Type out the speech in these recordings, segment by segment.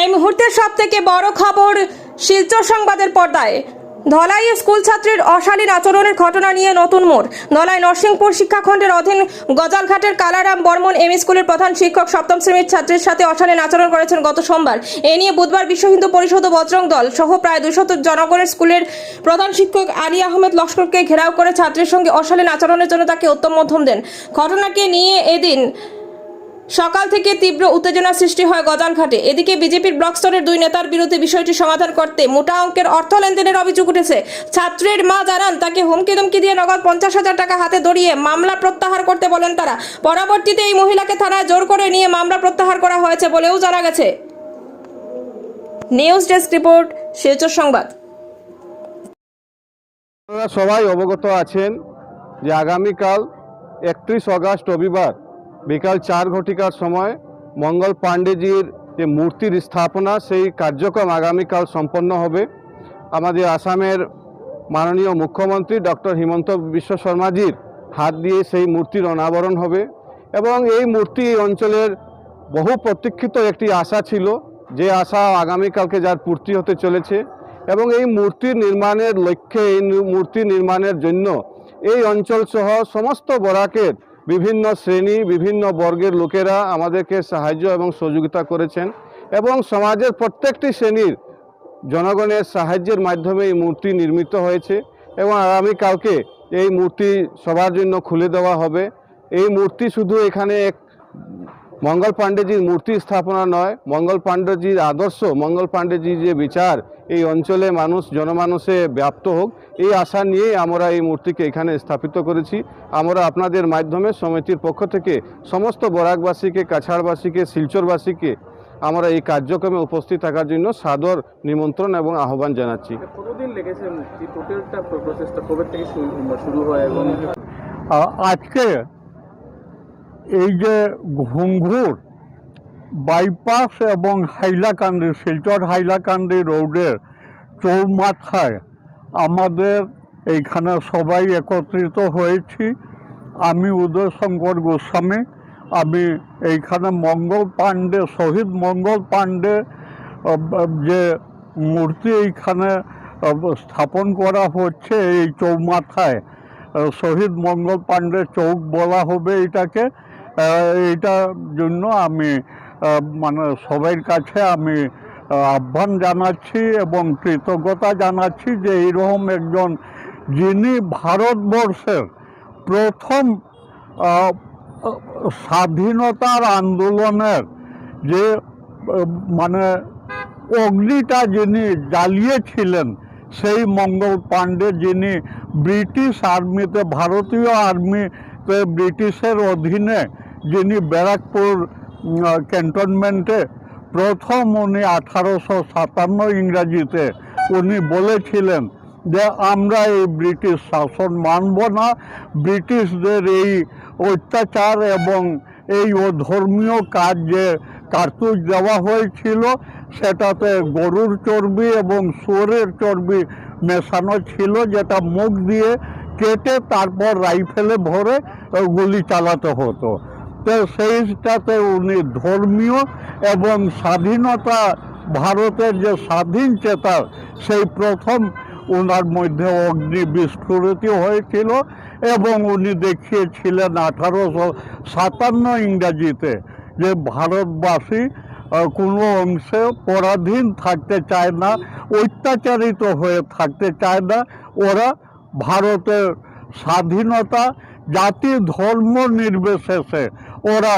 এই মুহূর্তের সব থেকে বড় খবর শিলচর সংবাদের পর্দায়। ধলাই স্কুল ছাত্রীর অশালীন আচরণের ঘটনা নিয়ে নতুন মোড়। ধলাই নরসিংপুর শিক্ষাখণ্ডের অধীন গজালঘাটের কালারাম বর্মন এম স্কুলের প্রধান শিক্ষক সপ্তম শ্রেণির ছাত্রীর সাথে অশালীন আচরণ করেছেন গত সোমবার। এ নিয়ে বুধবার বিশ্ব হিন্দু পরিষদ ও বজরং দল সহ প্রায় দুশত জনগণের স্কুলের প্রধান শিক্ষক আলী আহমেদ লস্করকে ঘেরাও করে ছাত্রীর সঙ্গে অশালীন আচরণের জন্য তাকে উত্তম মধ্যম দেন। ঘটনাকে নিয়ে এদিন সকাল থেকে তীব্র উত্তেজনা সৃষ্টি হয় গজালঘাটে। এদিকে বিজেপির ব্লক স্তরের দুই নেতার বিরুদ্ধে বিষয়টি সমাধান করতে মোটা অঙ্কের অর্থ লেনদেনের অভিযোগ উঠেছে। ছাত্রের মা জানান, তাকে হুমকি ধমকি দিয়ে নগদ পঞ্চাশ হাজার টাকা হাতে ধরিয়ে মামলা প্রত্যাহার করতে বলেন তারা। পরবর্তীতে এই মহিলাকে থানায় জোর করে নিয়ে মামলা প্রত্যাহার করা হয়েছে বলেও জানা গেছে। নিউজ ডেস্ক রিপোর্ট, শিলচর সংবাদ। সবাই অবগত আছেন যে আগামীকাল একত্রিশ আগস্ট রবিবার বিকাল চার ঘটিকার সময় মঙ্গল পাণ্ডেজির যে মূর্তির স্থাপনা, সেই কার্যক্রম আগামীকাল সম্পন্ন হবে। আমাদের আসামের মাননীয় মুখ্যমন্ত্রী ডক্টর হিমন্ত বিশ্ব শর্মাজির হাত দিয়ে সেই মূর্তির অনাবরণ হবে এবং এই মূর্তি এই অঞ্চলের বহু প্রতীক্ষিত একটি আশা ছিল, যে আশা আগামীকালকে যার পূর্তি হতে চলেছে এবং এই মূর্তি নির্মাণের লক্ষ্যে, এই মূর্তি নির্মাণের জন্য এই অঞ্চল সহ সমস্ত বরাকের বিভিন্ন শ্রেণি, বিভিন্ন বর্গের লোকেরা আমাদেরকে সাহায্য এবং সহযোগিতা করেছেন এবং সমাজের প্রত্যেকটি শ্রেণির জনগণের সাহায্যের মাধ্যমে এই মূর্তি নির্মিত হয়েছে এবং আগামীকালকে এই মূর্তি সবার জন্য খুলে দেওয়া হবে। এই মূর্তি শুধু এখানে এক মঙ্গল পাণ্ডেজির মূর্তি স্থাপনা নয় মঙ্গল পাণ্ডেজির আদর্শ মঙ্গল পাণ্ডেজির যে বিচার এই অঞ্চলে মানুষ জনমানুষে ব্যাপ্ত হোক এই আশা নিয়ে আমরা এই মূর্তিকে এখানে স্থাপিত করেছি। আমরা আপনাদের মাধ্যমে সমিতির পক্ষ থেকে সমস্ত বরাকবাসীকে কাছাড়বাসীকে শিলচরবাসীকে আমরা এই কার্যক্রমে উপস্থিত থাকার জন্য সাদর নিমন্ত্রণ এবং আহ্বান জানাচ্ছি। হয় আজকে এই যে ঘুঙ্গুর বাইপাস এবং হাইলাকান্দি, শিলচর হাইলাকান্দি রোডের চৌমাথায় আমাদের এইখানে সবাই একত্রিত হয়েছি। আমি উদয় শঙ্কর গোস্বামী, আমি এইখানে মঙ্গল পাণ্ডে, শহীদ মঙ্গল পাণ্ডে যে মূর্তি এইখানে স্থাপন করা হচ্ছে এই চৌমাথায়। শহীদ মঙ্গল পাণ্ডে চৌক বলা হবে এটাকে। এইটার জন্য আমি মানে সবার কাছে আমি আহ্বান জানাচ্ছি এবং কৃতজ্ঞতা জানাচ্ছি যে এইরকম একজন যিনি ভারতবর্ষের প্রথম স্বাধীনতার আন্দোলনের যে মানে অগ্নিটা যিনি জ্বালিয়েছিলেন, সেই মঙ্গল পাণ্ডে যিনি ব্রিটিশ আর্মিতে, ভারতীয় আর্মিতে ব্রিটিশের অধীনে যিনি ব্যারাকপুর ক্যান্টনমেন্টে প্রথম উনি আঠারোশো সাতান্ন ইংরাজিতে উনি বলেছিলেন যে, আমরা এই ব্রিটিশ শাসন মানব না। ব্রিটিশদের এই অত্যাচার এবং এই ধর্মীয় কাজ যে কার্তুজ দেওয়া হয়েছিল, সেটাতে গরুর চর্বি এবং শুয়োরের চর্বি মেশানো ছিল, যেটা মুখ দিয়ে কেটে তারপর রাইফেলে ভরে গুলি চালাতে হতো। তো সেইটাতে উনি ধর্মীয় এবং স্বাধীনতা, ভারতের যে স্বাধীন চেতা, সেই প্রথম ওনার মধ্যে অগ্নি বিস্ফোরিত হয়েছিল এবং উনি দেখিয়েছিলেন আঠারোশো সাতান্ন ইংরাজিতে যে ভারতবাসী কোনো অংশে পরাধীন থাকতে চায় না, অত্যাচারিত হয়ে থাকতে চায় না, ওরা ভারতের স্বাধীনতা, জাতি ধর্ম নির্বিশেষে ওরা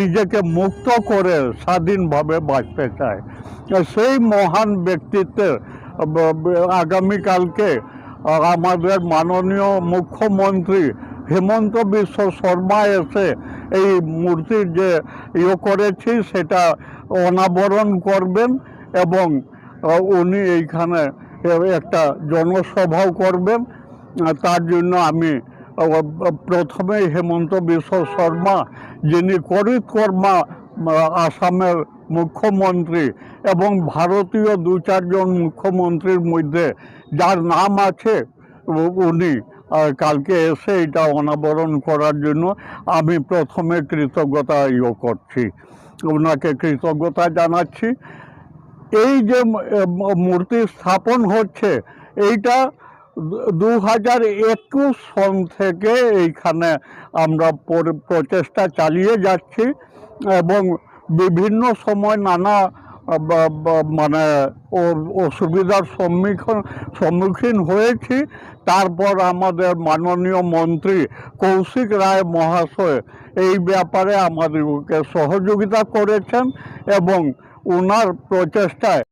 নিজেকে মুক্ত করে স্বাধীনভাবে বাঁচতে চায়। সেই মহান ব্যক্তিত্বের আগামীকালকে আমাদের মাননীয় মুখ্যমন্ত্রী হেমন্ত বিশ্ব শর্মা এসে এই মূর্তির যে ইয়ে করেছি, সেটা অনাবরণ করবেন এবং উনি এইখানে একটা জনসভাও করবেন। তার জন্য আমি আহ, প্রথমেই হেমন্ত বিশ্ব শর্মা যিনি করিতকর্মা আহ, আসামের মুখ্যমন্ত্রী এবং ভারতীয় দু চারজন মুখ্যমন্ত্রীর মধ্যে যার নাম আছে উনি কালকে এসে এটা অনাবরণ করার জন্য আমি প্রথমে কৃতজ্ঞতা ইয়ে করছি। ওনাকে কৃতজ্ঞতা জানাচ্ছি। এই যে মূর্তি স্থাপন হচ্ছে, এইটা দু হাজার একুশ সন থেকে এইখানে আমরা প্রচেষ্টা চালিয়ে যাচ্ছি এবং বিভিন্ন সময় নানা মানে অসুবিধার সম্মুখীন সম্মুখীন হয়েছি। তারপর আমাদের মাননীয় মন্ত্রী কৌশিক রায় মহাশয় এই ব্যাপারে আমাদেরকে সহযোগিতা করেছেন এবং ওনার প্রচেষ্টায়